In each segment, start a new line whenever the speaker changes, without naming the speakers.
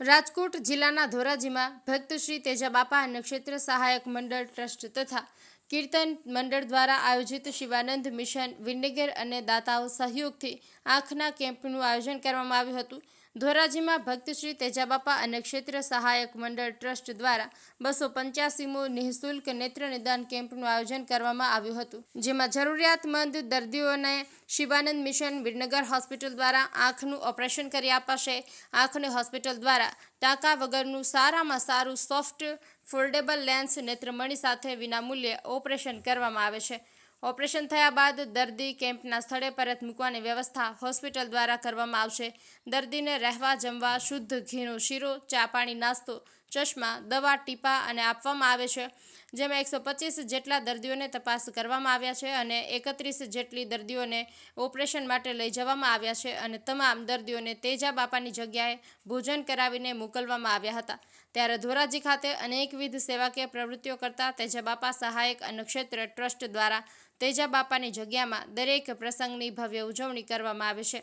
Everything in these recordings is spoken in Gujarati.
રાજકોટ જિલ્લાના ધોરાજીમાં ભક્ત શ્રી તેજાબાપા નક્ષત્ર સહાયક મંડળ ટ્રસ્ટ તથા કીર્તન મંડળ દ્વારા આયોજિત શિવાનંદ મિશન, વિનેગર અને દાતાઓ સહયોગથી આંખના કેમ્પનું આયોજન કરવામાં આવ્યું હતું. ધોરાજીમાં ભક્ત શ્રી તેજાબાપા ક્ષેત્ર સહાયક મંડળ ટ્રસ્ટ દ્વારા બસો પંચ્યાસીમો નિઃશુલ્ક નેત્ર નિદાન કેમ્પનું આયોજન કરવામાં આવ્યું હતું, જેમાં જરૂરિયાતમંદ દર્દીઓને શિવાનંદ મિશન, વિરનગર હોસ્પિટલ દ્વારા આંખનું ઓપરેશન કરી અપાશે. આંખની હોસ્પિટલ દ્વારા ટાંકા વગરનું સારામાં સારું સોફ્ટ, ફોલ્ડેબલ લેન્સ નેત્રમણી સાથે વિનામૂલ્યે ઓપરેશન કરવામાં આવે છે. ઓપરેશન થયા બાદ દર્દી કેમ્પના સ્થળે પરત મૂકવાની વ્યવસ્થા હોસ્પિટલ દ્વારા કરવામાં આવશે. દર્દીને રહેવા જમવા, શુદ્ધ ઘીનો શીરો, ચા પાણી, નાસ્તો ચશ્મા, દવા, ટીપા અને આપવામાં આવે છે, જેમાં એકસો પચીસ જેટલા દર્દીઓને તપાસ કરવામાં આવ્યા છે અને એકત્રીસ જેટલી દર્દીઓને ઓપરેશન માટે લઈ જવામાં આવ્યા છે અને તમામ દર્દીઓને તેજા બાપાની જગ્યાએ ભોજન કરાવીને મોકલવામાં આવ્યા હતા. ત્યારે ધોરાજી ખાતે અનેકવિધ સેવાકીય પ્રવૃત્તિઓ કરતા તેજા બાપા સહાયક નક્ષત્ર ટ્રસ્ટ દ્વારા તેજા બાપાની જગ્યામાં દરેક પ્રસંગની ભવ્ય ઉજવણી કરવામાં આવે છે.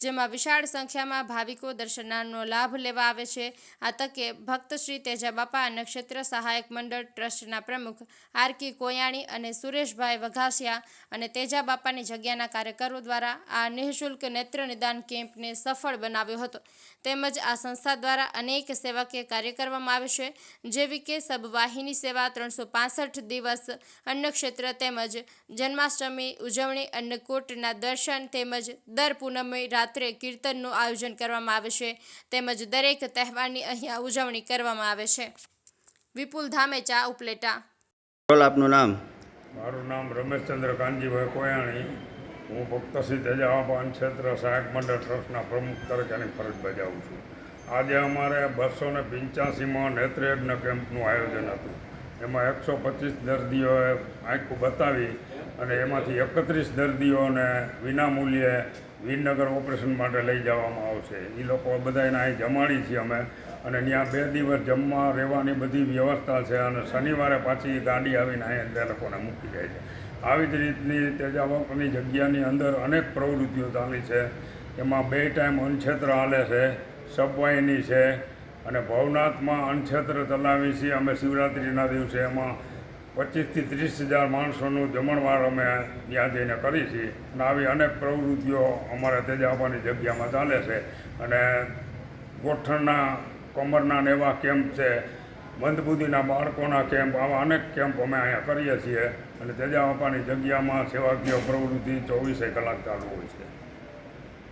જેમાં વિશાળ સંખ્યામાં ભાવિકો દર્શનાનો લાભ લેવા આવે છે. આ તકે ભક્ત શ્રી તેજા બાપા નક્ષત્ર સહાયક મંડળ ટ્રસ્ટના પ્રમુખ આર કે કોયાણી અને સુરેશભાઈ વઘાસિયા અને તેજા બાપાની જગ્યાના કાર્યકરો દ્વારા આ નિઃશુલ્ક નેત્ર નિદાન કેમ્પને સફળ બનાવ્યો હતો. તેમજ આ સંસ્થા દ્વારા અનેક સેવાકીય કાર્ય કરવામાં આવે છે, જેવી કે સબવાહિની સેવા ત્રણસો દિવસ, અન્નક્ષેત્ર તેમજ જન્માષ્ટમી ઉજવણી, અન્નકૂટના દર્શન તેમજ દર પૂનમે રાત્રે કીર્તનનું આયોજન કરવામાં આવે છે તેમજ દરેક તહેવારની અહીંયા ઉજવણી કરવામાં આવે છે. વિપુલ ધામેચા ઉપલેટા.
બોલ આપનું નામ?
મારું નામ રમેશચંદ્ર કાનજીભાઈ કોયાણી. હું ભક્તસિંહ તેજાવાપાન ક્ષેત્ર સહાયક મંડળ ટ્રસ્ટના પ્રમુખ તરીકેની ફરજ બજાવું છું. આજે અમારે બસો ને પંચ્યાસીમાં નેત્રયજ્ઞ કેમ્પનું આયોજન હતું. એમાં એકસો પચીસ દર્દીઓએ આંખું બતાવી અને એમાંથી એકત્રીસ દર્દીઓને વિનામૂલ્યે વિનગર ઓપરેશન માટે લઈ જવામાં આવશે. એ લોકો બધાને અહીં જમાડી છીએ અમે. અને ત્યાં બે દિવસ જમવા રહેવાની બધી વ્યવસ્થા છે અને શનિવારે પાછી ગાડી આવીને અહીં તે લોકોને મૂકી જાય છે. આવી જ રીતની તેજાવકની જગ્યાની અંદર અનેક પ્રવૃત્તિઓ ચાલી છે. એમાં બે ટાઈમ અનક્ષેત્ર હાલે છે, સબવાહિની છે અને ભવનાથમાં અનક્ષેત્ર ચલાવી છીએ અમે શિવરાત્રિના દિવસે. એમાં પચીસથી ત્રીસ હજાર માણસોનું જમણવાર અમે ત્યાં જઈને કરી છીએ અને આવી અનેક પ્રવૃત્તિઓ અમારે તેજાબાની જગ્યામાં ચાલે છે. અને ગોઠણના, કમરના ને એવા કેમ્પ છે. મંદબુદ્ધિના બાળકોના કેમ્પ, આવા અનેક કેમ્પ અમે અહીંયા કરીએ છીએ. અને તેજા બાપાની જગ્યામાં સેવાકીય પ્રવૃત્તિ ચોવીસે કલાક ચાલુ હોય છે.